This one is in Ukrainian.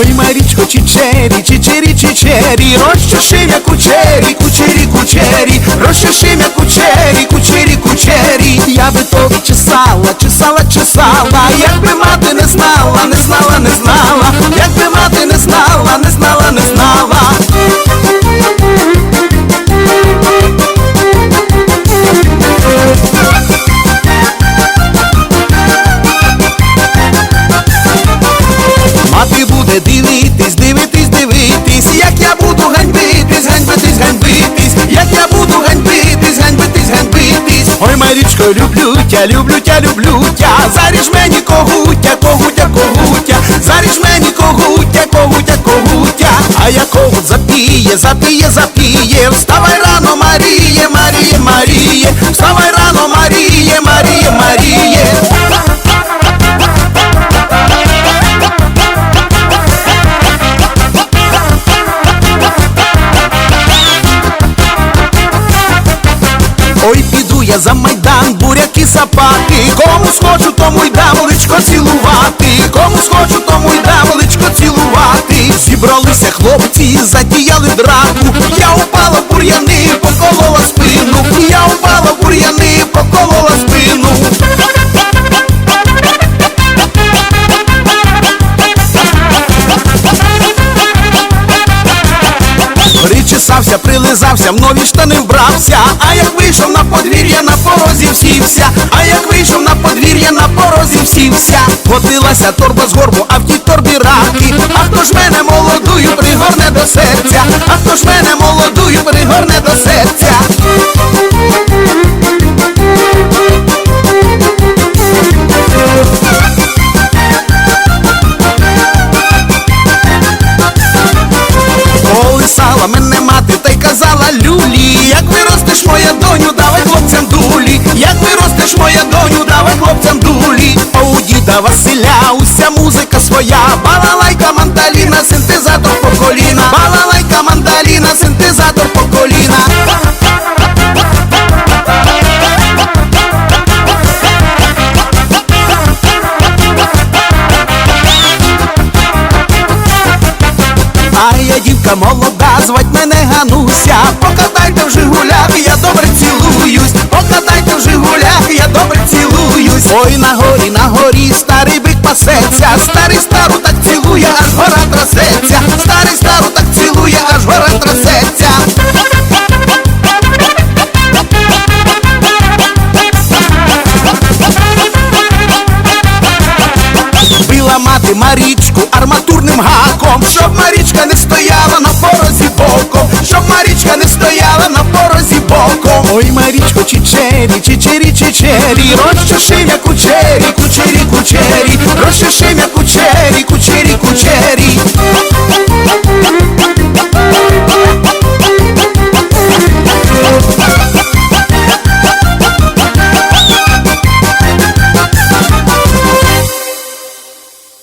Ой, Марічко, чечері, чечері, чечері, розчеши кучері, кучері, кучері, розчеши кучері, кучері, кучері. Я би тобі чесала, чесала, чесала, як би мати не знала, не знала, не знала, Ой, Марічко, люблю тя, люблю тя, люблю тя, заріж мені когутя, когутя, когутя, заріж мені когутя, когутя, когутя, а я когут запіє, запіє, запіє, вставай рано, Маріє, Маріє, Маріє, вставай рано, Маріє, Маріє, Маріє. Ой, піду я за майдан, буряки сапати, кому схочу, тому й дам личко цілувати, кому схочу, тому й дам личко цілувати. Зібралися хлопці, затіяли драку. Я упала бур'яни, поколола спину. Я упала бур'яни, поколола спину. Причесався, прилизався, в нові штани вбрався, а як вийшов на всівся, Котилася торба з горбу, а в тій торбі раки. А хто ж мене молодую пригорне до серця, а хто ж мене молодую пригорне до серця. Колисала мене мати та й казала люлі, як виростеш моя доню, Василя уся музика своя, балалайка, мандаліна, синтезатор по коліна, балалайка, мандаліна, синтезатор по коліна. Дівка молода, звать мене Гануся, покатайте в Жигулях, я добре цілуюсь, покатайте в Жигулях, я добре цілуюсь. Ой, на горі, старий бик пасеться, старий стару так цілує, аж гора трасеться, старий стару так цілує, аж гора трасеться. Била мати Марічку арматурним гаком, щоб Марічка не стояла на порозі боком, щоб Марічка не стояла на порозі боком. Ой, Марічко, чичері, чичері, чичері, розчеши м'я